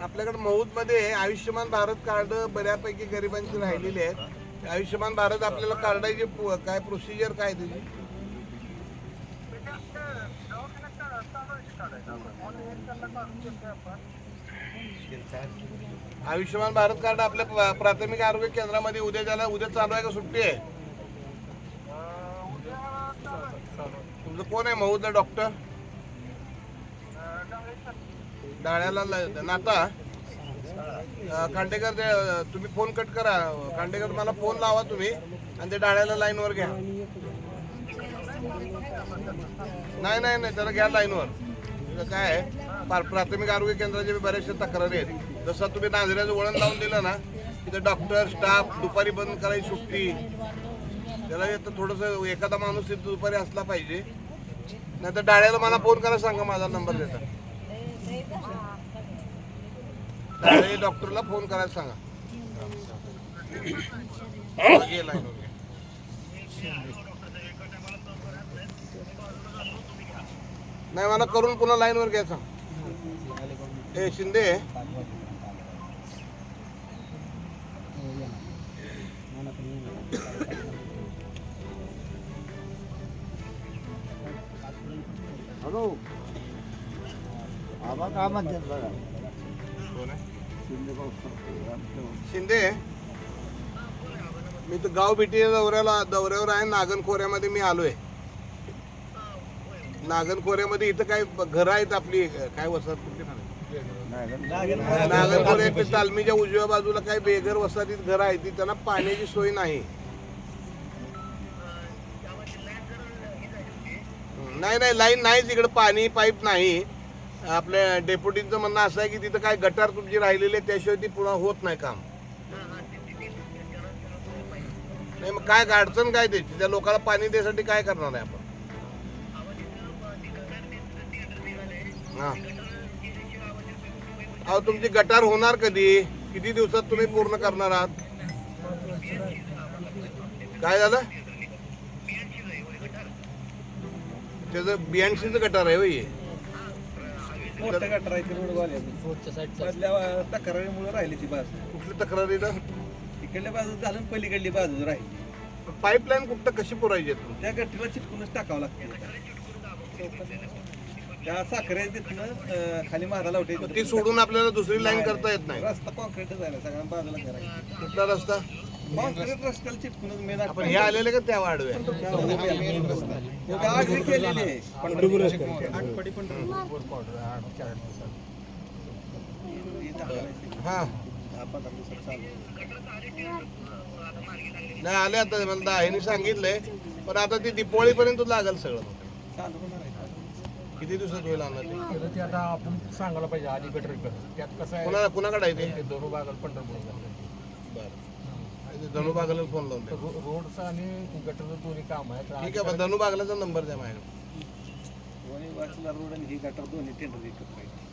आपल्याकडे मौदमध्ये आयुष्यमान भारत कार्ड बऱ्यापैकी गरिबांची राहिलेली आहेत. आयुष्यमान भारत आपल्याला कार्डाची काय प्रोसिजर काय त्याची? आयुष्यमान भारत कार्ड आपल्या प्रा- प्राथमिक आरोग्य केंद्रामध्ये उद्या ज्याला उद्या चालू आहे का सुट्टी आहे? तुमचं कोण आहे मौदला डॉक्टर डाळ्याला ल- नाता? खांडेकर ते, तुम्ही फोन कट करा. खांडेकर मला फोन लावा तुम्ही आणि ते डाळ्याला लाईनवर घ्या. नाही नाही नाही त्याला घ्या लाईनवर काय आहे? प्राथमिक आरोग्य केंद्राच्या बी बऱ्याचशा तक्रारी आहेत. जसं तुम्ही नांदऱ्याचं वळण लावून दिलं ना तिथे डॉक्टर स्टाफ दुपारी बंद करायची सुट्टी. त्याला येतं थोडंसं एखादा माणूस तिथे दुपारी असला पाहिजे. नाही तर डाळ्याला मला फोन करा सांगा माझा नंबर देता. डाळे डॉक्टरला फोन करायला सांगा. घे नाही मला करून पुन्हा लाईन वर घ्यायचा ए शिंदे. हॅलो. आबा काय म्हणतात बघा. कोण आहे? शिंदे भाऊ शिंदे? मी तर गाव भेटी दौऱ्याला दौऱ्यावर आहे नागन खोऱ्यामध्ये मी आलोय. नागन खोऱ्यामध्ये इथं काय घरं आहेत आपली? काय वसाहत कुठली? नागन? खोऱ्यात तालमीच्या उजव्या बाजूला काय बेघर वसाहतीत घरं आहेत ती त्यांना पाण्याची सोय नाही. नाही नाही लाईन नाहीच इकडे पाणी पाईप नाही. आपल्या डेप्युटीचं म्हणणं असं आहे की तिथं काय गटार तुमची राहिलेली आहे त्याशिवाय ती पुन्हा होत नाही काम. नाही मग काय अडचण काय त्याची? त्या लोकांना पाणी द्यायसाठी काय करणार आहे आपण? अहो तुमची गटार होणार कधी? किती दिवसात तुम्ही पूर्ण करणार आहात? काय झालं? त्याचं बियाणशीचं गटार आहे होय. मोठं गटर आहे ते रोडवाले मधल्या तक्रारीमुळे राहिली ती बाजू. कुठली तक्रार इथं इकडल्या बाजू झालं आणि पलीकडली बाजू राहिली. पाईपलाईन कुठं कशी पुरायची आहे? त्या गटीला चिटकूनच टाकावं लागतं त्या साखरे तिथनं खाली मारायला होते ती सोडून आपल्याला दुसरी लाईन करता येत नाही. रस्ता कॉन्क्रीटच आहे ना सगळ्या बाजूला करायचं कुठला रस्ता? आपण हे आलेले का त्या हा. दहा नाही आले आता. मला दाहिनी सांगितलंय. पण आता ती दिपोळीपर्यंत लागेल सगळं. किती दिवसात होईल आणलं ते? आता आपण सांगायला पाहिजे आधी गटर त्यात कसं आहे कुणा कुणाकडे आहे ते? दोन बागल पंढरपूर बरं. धनुबागला फोन लावून द्या. रोडचं आणि गटरचं दोन्ही काम आहे तर ठीक आहे पण धनुबागलाचा नंबर द्या माझ्याकडे दोन्ही वाचला रोड आणि ही गटर दोन्ही टेंडर एकत्र आहे